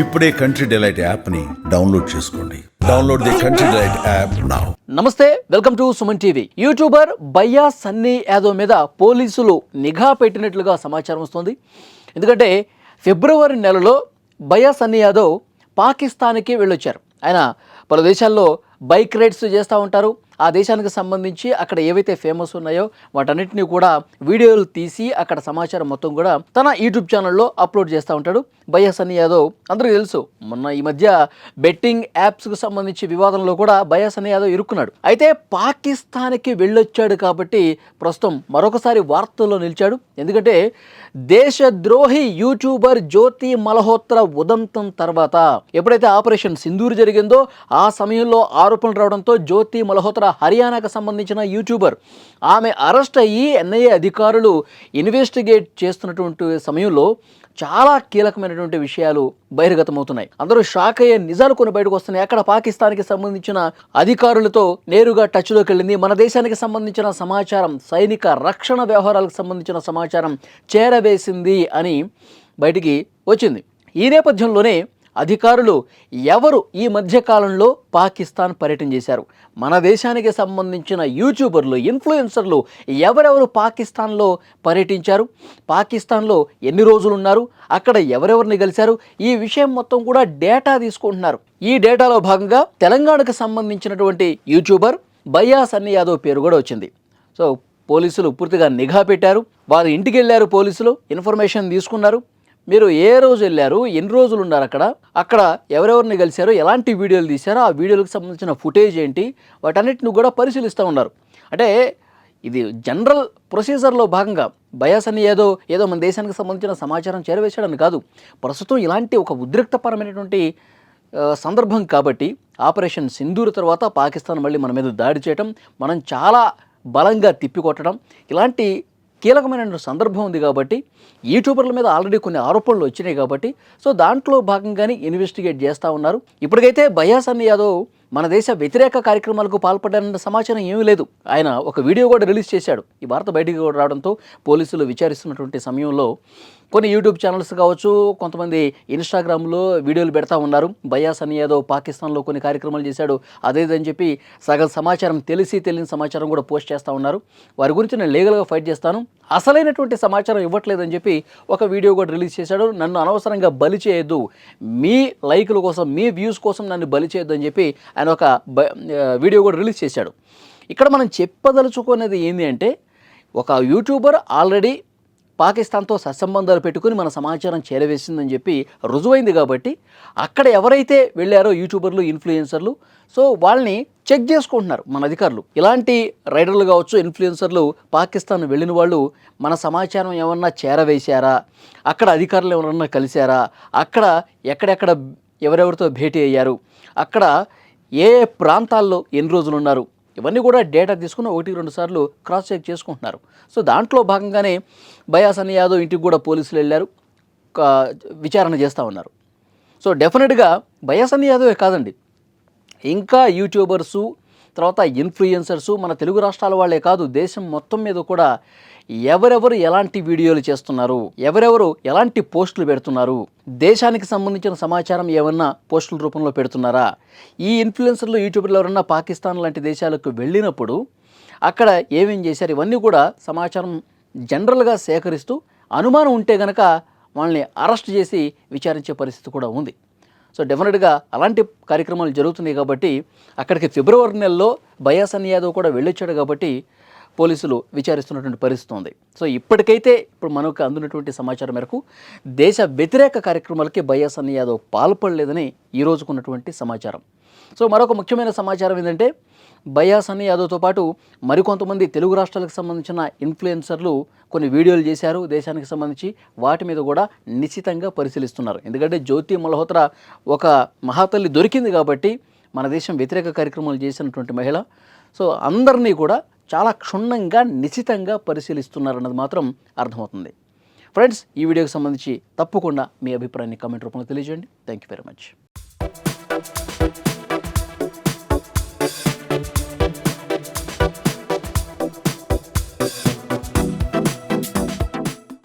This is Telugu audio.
ఇప్పుడే కంట్రీ డిలైట్ యాప్ని డౌన్లోడ్ చేసుకోండి. Download the country delight app now నమస్తే welcome to Suman TV. YouTuber బయ్యా సన్నీ యాదవ్ మీద పోలీసులు నిఘా పెట్టినట్లుగా సమాచారం వస్తుంది. ఎందుకంటే ఫిబ్రవరి నెలలో బయ్యా సన్నీ యాదవ్ పాకిస్తాన్కి వెళ్ళొచ్చారు. ఆయన పలు దేశాల్లో బైక్ రైడ్స్ చేస్తూ ఉంటారు. ఆ దేశానికి సంబంధించి అక్కడ ఏవైతే ఫేమస్ ఉన్నాయో వాటన్నిటిని కూడా వీడియోలు తీసి అక్కడ సమాచారం మొత్తం కూడా తన యూట్యూబ్ ఛానల్లో అప్లోడ్ చేస్తూ ఉంటాడు. బయ్యా సన్నీ యాదవ్ అందరికీ తెలుసు. మొన్న ఈ మధ్య బెట్టింగ్ యాప్స్కు సంబంధించి వివాదంలో కూడా బయ్యా సన్నీ యాదవ్ ఇరుక్కున్నాడు. అయితే పాకిస్తాన్కి వెళ్ళొచ్చాడు కాబట్టి ప్రస్తుతం మరొకసారి వార్తల్లో నిలిచాడు. ఎందుకంటే దేశద్రోహి యూట్యూబర్ జ్యోతి మల్హోత్రా ఉదంతం తర్వాత ఎప్పుడైతే ఆపరేషన్ సింధూర్ జరిగిందో ఆ సమయంలో ఆరోపణలు రావడంతో జ్యోతి మల్హోత్రా హర్యానాకు సంబంధించిన యూట్యూబర్. ఆమె అరెస్ట్ అయ్యి ఎన్ఐఏ అధికారులు ఇన్వెస్టిగేట్ చేస్తున్నటువంటి సమయంలో చాలా కీలకమైనటువంటి విషయాలు బహిర్గతమవుతున్నాయి. అందరూ షాక్ అయ్యే నిజాలు కొన్ని బయటకు వస్తున్నాయి. అక్కడ పాకిస్తాన్కి సంబంధించిన అధికారులతో నేరుగా టచ్లోకి వెళ్ళింది. మన దేశానికి సంబంధించిన సమాచారం సైనిక రక్షణ వ్యవహారాలకు సంబంధించిన సమాచారం చేరవేసింది అని బయటికి వచ్చింది. ఈ నేపథ్యంలోనే అధికారులు ఎవరు ఈ మధ్యకాలంలో పాకిస్తాన్ పర్యటన చేశారు? మన దేశానికి సంబంధించిన యూట్యూబర్లు ఇన్ఫ్లుయెన్సర్లు ఎవరెవరు పాకిస్తాన్లో పర్యటించారు? పాకిస్తాన్లో ఎన్ని రోజులు ఉన్నారు అక్కడ ఎవరెవరిని కలిశారు? ఈ విషయం మొత్తం కూడా డేటా తీసుకుంటున్నారు. ఈ డేటాలో భాగంగా తెలంగాణకు సంబంధించినటువంటి యూట్యూబర్ బయ్యా సన్ని యాదవ్ పేరు కూడా వచ్చింది. సో పోలీసులు పూర్తిగా నిఘా పెట్టారు. వారి ఇంటికి వెళ్ళారు పోలీసులు ఇన్ఫర్మేషన్ తీసుకున్నారు. మీరు ఏ రోజు వెళ్ళారు ఎన్ని రోజులు ఉన్నారు అక్కడ అక్కడ ఎవరెవరిని కలిశారో ఎలాంటి వీడియోలు తీశారో ఆ వీడియోలకు సంబంధించిన ఫుటేజ్ ఏంటి వాటన్నిటిని కూడా పరిశీలిస్తూ ఉన్నారు. అంటే ఇది జనరల్ ప్రొసీజర్లో భాగంగా బయాస్ అని ఏదో ఏదో మన దేశానికి సంబంధించిన సమాచారం చేరవేశాడని కాదు. ప్రస్తుతం ఇలాంటి ఒక ఉద్రిక్తపరమైనటువంటి సందర్భం కాబట్టి ఆపరేషన్ సింధూర్ తర్వాత పాకిస్తాన్ మళ్ళీ మన మీద దాడి చేయడం మనం చాలా బలంగా తిప్పికొట్టడం ఇలాంటి కీలకమైన సందర్భం ఉంది కాబట్టి యూట్యూబర్ల మీద ఆల్రెడీ కొన్ని ఆరోపణలు వచ్చినాయి కాబట్టి సో దాంట్లో భాగంగానే ఇన్వెస్టిగేట్ చేస్తూ ఉన్నారు. ఇప్పటికైతే బయాస్ యాదవ్ మన దేశ వ్యతిరేక కార్యక్రమాలకు పాల్పడ్డారన్న సమాచారం ఏమీ లేదు. ఆయన ఒక వీడియో కూడా రిలీజ్ చేశాడు. ఈ వార్త బయటికి రావడంతో పోలీసులు విచారిస్తున్నటువంటి సమయంలో కొన్ని యూట్యూబ్ ఛానల్స్ కావచ్చు కొంతమంది ఇన్స్టాగ్రామ్లో వీడియోలు పెడతా ఉన్నారు. బయాస్ అని ఏదో పాకిస్తాన్లో కొన్ని కార్యక్రమాలు చేశాడు అదేదని చెప్పి సగం సమాచారం తెలిసి తెలియని సమాచారం కూడా పోస్ట్ చేస్తూ ఉన్నారు. వారి గురించి నేను లీగల్గా ఫైట్ చేస్తాను. అసలైనటువంటి సమాచారం ఇవ్వట్లేదని చెప్పి ఒక వీడియో కూడా రిలీజ్ చేశాడు. నన్ను అనవసరంగా బలి చేయొద్దు. మీ లైకుల కోసం మీ వ్యూస్ కోసం నన్ను బలి చేయొద్దు అని చెప్పి ఆయన ఒక బ- వీడియో కూడా రిలీజ్ చేశాడు. ఇక్కడ మనం చెప్పదలుచుకునేది ఏంటి అంటే ఒక యూట్యూబర్ ఆల్రెడీ పాకిస్తాన్తో సత్సంబంధాలు పెట్టుకుని మన సమాచారం చేరవేసిందని చెప్పి రుజువైంది కాబట్టి అక్కడ ఎవరైతే వెళ్ళారో యూట్యూబర్లు ఇన్ఫ్లుయెన్సర్లు సో వాళ్ళని చెక్ చేసుకుంటున్నారు మన అధికారులు. ఇలాంటి రైడర్లు కావచ్చు ఇన్ఫ్లుయెన్సర్లు పాకిస్తాన్ వెళ్ళిన వాళ్ళు మన సమాచారం ఏమన్నా చేరవేశారా? అక్కడ అధికారులు ఎవరన్నా కలిశారా? అక్కడ ఎక్కడెక్కడ ఎవరెవరితో భేటీ అయ్యారు? అక్కడ ఏ ఏ ప్రాంతాల్లో ఎన్ని రోజులు ఉన్నారు? ఇవన్నీ కూడా డేటా తీసుకుని ఒకటి రెండు సార్లు క్రాస్ చెక్ చేసుకుంటున్నారు. సో దాంట్లో భాగంగానే బయాసన్ అని యాదవ్ ఇంటికి కూడా పోలీసులు వెళ్ళారు. విచారణ చేస్తూ ఉన్నారు. సో డెఫినెట్గా బయాసన్ అని యాదవే కాదండి. ఇంకా యూట్యూబర్సు తర్వాత ఇన్ఫ్లుయెన్సర్సు మన తెలుగు రాష్ట్రాల వాళ్ళే కాదు దేశం మొత్తం మీద కూడా ఎవరెవరు ఎలాంటి వీడియోలు చేస్తున్నారు ఎవరెవరు ఎలాంటి పోస్టులు పెడుతున్నారు దేశానికి సంబంధించిన సమాచారం ఏమన్నా పోస్టుల రూపంలో పెడుతున్నారా? ఈ ఇన్ఫ్లుయెన్సర్లు యూట్యూబ్లో ఎవరన్నా పాకిస్తాన్ లాంటి దేశాలకు వెళ్ళినప్పుడు అక్కడ ఏమేం చేశారు? ఇవన్నీ కూడా సమాచారం జనరల్గా సేకరిస్తూ అనుమానం ఉంటే గనక వాళ్ళని అరెస్ట్ చేసి విచారించే పరిస్థితి కూడా ఉంది. సో డెఫినెట్గా అలాంటి కార్యక్రమాలు జరుగుతున్నాయి కాబట్టి అక్కడికి ఫిబ్రవరి నెలలో బయాసన్ యాదవ్ కూడా వెళ్ళొచ్చాడు కాబట్టి పోలీసులు విచారిస్తున్నటువంటి పరిస్థితి ఉంది సో ఇప్పటికైతే ఇప్పుడు మనకు అందినటువంటి సమాచారం మేరకు దేశ వ్యతిరేక కార్యక్రమాలకి బయాసన్ యాదవ్ పాల్పడలేదని ఈ రోజుకున్నటువంటి సమాచారం. సో మరొక ముఖ్యమైన సమాచారం ఏంటంటే బయాస్ అని యాదవ్తో పాటు మరికొంతమంది తెలుగు రాష్ట్రాలకు సంబంధించిన ఇన్ఫ్లుయెన్సర్లు కొన్ని వీడియోలు చేశారు. దేశానికి సంబంధించి వాటి మీద కూడా నిశ్చితంగా పరిశీలిస్తున్నారు. ఎందుకంటే జ్యోతి మల్హోత్రా ఒక మహాతల్లి దొరికింది కాబట్టి మన దేశం వ్యతిరేక కార్యక్రమాలు చేసినటువంటి మహిళ. సో అందరినీ కూడా చాలా క్షుణ్ణంగా నిశ్చితంగా పరిశీలిస్తున్నారన్నది మాత్రం అర్థమవుతుంది. ఫ్రెండ్స్ ఈ వీడియోకి సంబంధించి తప్పకుండా మీ అభిప్రాయాన్ని కామెంట్ రూపంలో తెలియజేయండి. Thank you very much.